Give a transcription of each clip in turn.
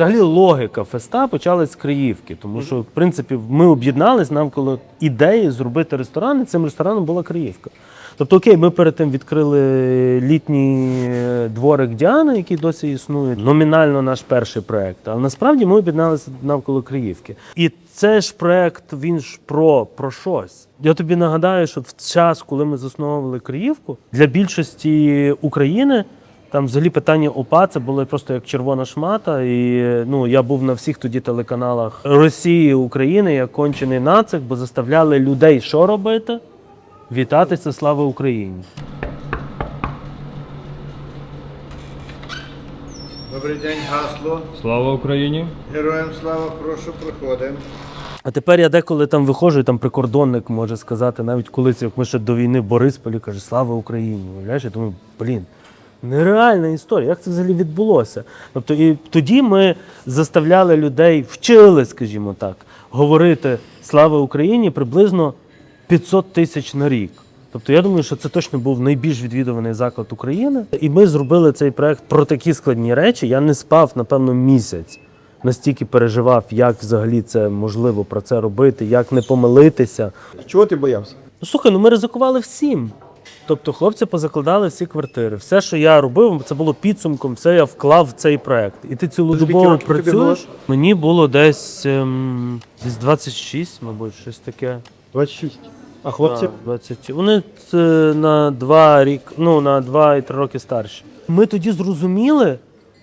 взагалі логіка феста почалась з Криївки, тому що, в принципі, ми об'єднались навколо ідеї зробити ресторан, і цим рестораном була Криївка. Тобто, окей, ми перед тим відкрили літній е, дворик Діани, який досі існує. Номінально наш перший проект. Але насправді ми об'єдналися навколо Криївки. І це ж проект, він ж про, про щось. Я тобі нагадаю, що в час, коли ми засновували Криївку, для більшості України там взагалі питання ОПА це було просто як червона шмата. І ну я був на всіх тоді телеканалах Росії, України як кончений нацик, бо заставляли людей що робити? Вітатися, слава Україні. Добрий день, гасло. Слава Україні! Героям слава, прошу, проходимо. А тепер я деколи там виходжу, і там прикордонник може сказати, навіть колись, як ми ще до війни в Борисполі каже, слава Україні. Уявляєш? Я думаю, блін, нереальна історія. Як це взагалі відбулося? Тобто, і тоді ми заставляли людей, вчили, скажімо так, говорити Слава Україні приблизно 500 тисяч на рік. Тобто я думаю, що це точно був найбільш відвідуваний заклад України. І ми зробили цей проект про такі складні речі. Я не спав, напевно, місяць. Настільки переживав, як взагалі це можливо про це робити, як не помилитися. Чого ти боявся? Ну слухай, ну ми ризикували всім. Тобто хлопці позакладали всі квартири. Все, що я робив, це було підсумком, все я вклав в цей проект. І ти цілодобово років тобі було? працюєш. Мені було десь, ем, десь 26, мабуть, щось таке. 26. А хлопці? Так, 20. Вони е, на два рік, ну на два і три роки старші. Ми тоді зрозуміли,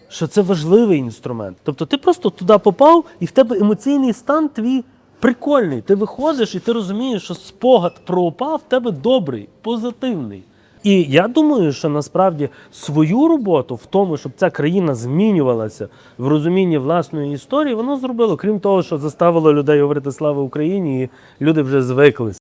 що це важливий інструмент. Тобто ти просто туди попав, і в тебе емоційний стан твій прикольний. Ти виходиш і ти розумієш, що спогад про УПА в тебе добрий, позитивний. І я думаю, що насправді свою роботу в тому, щоб ця країна змінювалася в розумінні власної історії, воно зробило, крім того, що заставило людей говорити слава Україні, і люди вже звикли